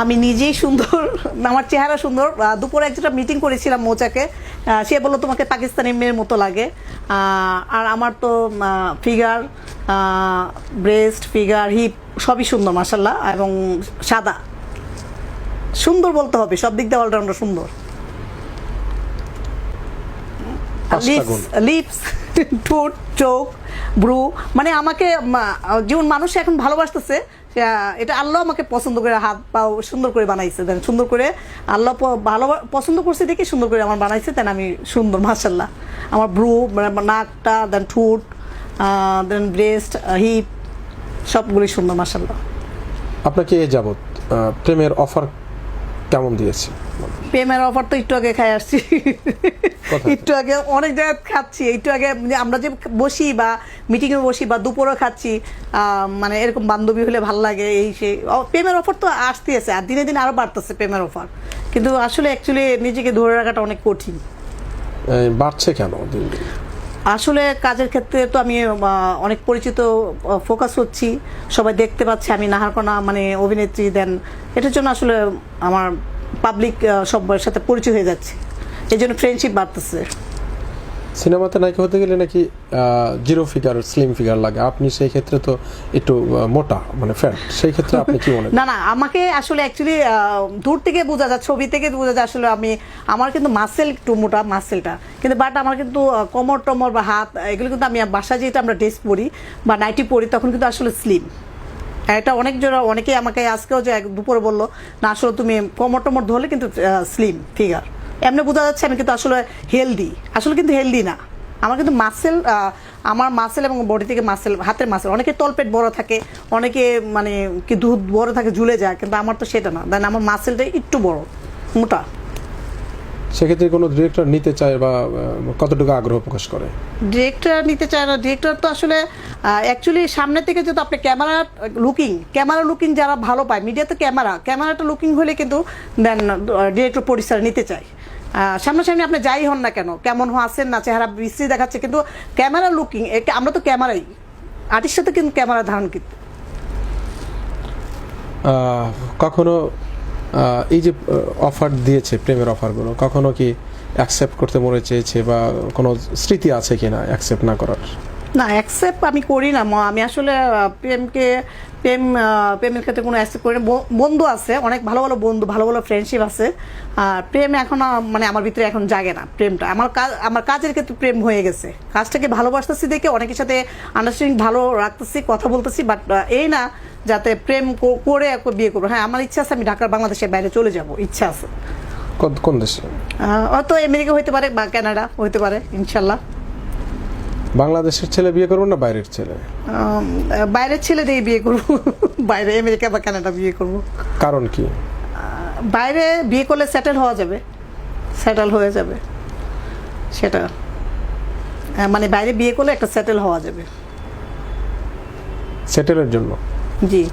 আমি নিজেই সুন্দর, আমার চেহারা সুন্দর। দুপুরে একটা মিটিং করেছিলাম মোচাকে সে বলল, তোমাকে পাকিস্তানি মেয়ের মতো লাগে। আর আমার তো ফিগার ব্রেস্ট ফিগার হিপ সবই সুন্দর মাসাল্লাহ এবং সাদা। সুন্দর বলতে হবে, সব দিক দিয়ে অলরাউন্ডার সুন্দর। গুণ। লিপস ঠোঁট চোখ ব্রু মানে আমাকে যেমন মানুষ এখন ভালোবাসতেছে এটা আল্লাহ আমাকে পছন্দ করে হাত পাও সুন্দর করে বানাইছে। দেন সুন্দর করে আল্লাহ ভালো পছন্দ করছে দেখে সুন্দর করে আমার বানাইছে দেন আমি সুন্দর মাসাল্লাহ আমার ব্রু নাকটা দেন ঠোঁট দেন ব্রেস্ট হিপ সবগুলি সুন্দর মাসাল্লাহ আপনাকে এ যাবৎ প্রেমের অফার কেমন দিয়েছে? প্রেমের অফার তো একটু আগে খাই আসছি? একটু আগে অনেক জায়গায় খাচ্ছি একটু আগে আমরা যে বসি বা মিটিংয়ে বসি বা দুপুরও খাচ্ছি মানে এরকম বান্ধবী হলে ভালো লাগে এই সেই প্রেমের অফার তো আসতে আছে আর দিনে দিনে আরও বাড়তেছে প্রেমের অফার কিন্তু আসলে অ্যাকচুয়ালি নিজেকে ধরে রাখাটা অনেক কঠিন। বাড়ছে কেন? আসলে কাজের ক্ষেত্রে তো আমি অনেক পরিচিত ফোকাস হচ্ছি সবাই দেখতে পাচ্ছে আমি নাহারকোনা মানে অভিনেত্রী দেন এটার জন্য আসলে আমার পাবলিক সবার সাথে পরিচয় হয়ে যাচ্ছে। এই জন্য ফ্রেন্ডশিপ বাড়তেছে। সিনেমাতে নায়িকা হতে গেলে নাকি জিরো ফিগার স্লিম ফিগার লাগে। আপনি সেই ক্ষেত্রে তো একটু মোটা মানে ফ্যাট সেই ক্ষেত্রে আপনি কি মনে না না আমাকে আসলে অ্যাকচুয়ালি দূর থেকে বোঝা যায় ছবি থেকে বোঝা যায় আসলে আমি আমার কিন্তু মাসেল একটু মোটা মাসেলটা কিন্তু বাট আমার কিন্তু কোমর টমর বা হাত এগুলো কিন্তু আমি বাসায় যেটা আমরা ড্রেস পরি বা নাইটি পরি তখন কিন্তু আসলে স্লিম এটা অনেক জন অনেকেই আমাকে আজকেও যে দুপুরে বলল না আসলে তুমি কোমর টমর ধরলে কিন্তু স্লিম ফিগার এমনি বোঝা যাচ্ছে আমি কিন্তু আসলে হেলদি আসলে কিন্তু হেলদি না। আমার কিন্তু মাসেল আমার মাসেল এবং বডি থেকে মাসেল হাতের মাসেল অনেকে তলপেট বড় থাকে, অনেকে মানে কি দুধ বড় থাকে, ঝুলে যায়, কিন্তু আমার তো সেটা না। দেন আমার মাসেলটা একটু বড়, মোটা। সেক্ষেত্রে কোনো ডিরেক্টর নিতে চায় বা কতটুকু আগ্রহ প্রকাশ করে? ডিরেক্টর নিতে চায় না। ডিরেক্টর তো আসলে অ্যাকচুয়ালি সামনে থেকে যদি আপনি ক্যামেরা লুকিং ক্যামেরা লুকিং যারা ভালো পায় মিডিয়া তো ক্যামেরা ক্যামেরাটা লুকিং হলে কিন্তু দেন ডিরেক্টর প্রডিউসার নিতে চায়। সামনাসামনি আপনি যাই হন না কেন কেমন হো আছেন না চেহারা বিশ্রী দেখাচ্ছে কিন্তু ক্যামেরা লুকিং আমরা তো ক্যামেরাই আর্টিস্ট সাথে কিন্তু ক্যামেরা ধারণ কিন্তু কখনো এই যে অফার দিয়েছে প্রেমের অফারগুলো কখনো কি অ্যাকসেপ্ট করতে মনে চেয়েছে বা কোনো স্মৃতি আছে কিনা অ্যাকসেপ্ট না করার? না অ্যাকসেপ্ট আমি করি না। আমি আসলে প্রেমকে প্রেম প্রেমের ক্ষেত্রে কোনো অ্যাকসেপ্ট করি বন্ধু আছে অনেক ভালো ভালো বন্ধু ভালো ভালো ফ্রেন্ডশিপ আছে। আর প্রেম এখন মানে আমার ভিতরে এখন জাগে না প্রেমটা। আমার কাজ আমার কাজের ক্ষেত্রে প্রেম হয়ে গেছে। কাজটাকে ভালোবাসতেছি দেখে অনেকের সাথে আন্ডারস্ট্যান্ডিং ভালো রাখতেছি কথা বলতেছি বাট এই না যাতে প্রেম করে বিয়ে করব। হ্যাঁ আমার ইচ্ছা আছে আমি ঢাকার বাংলাদেশের বাইরে চলে যাব ইচ্ছা আছে। কোন- দেশে? হয়তো আমেরিকা হইতে পারে বা কানাডা হইতে পারে ইনশাল্লাহ। বাংলাদেশের ছেলে বিয়ে করব না বাইরের ছেলে? বাইরের ছেলে দিয়ে বিয়ে করব। বাইরে আমেরিকা বা কানাডা বিয়ে করব। কারণ কি? বাইরে বিয়ে করলে সেটেল হওয়া যাবে। সেটেল হয়ে যাবে। সেটা। মানে বাইরে বিয়ে করলে একটা সেটেল হওয়া যাবে। সেটেলের জন্য? জি।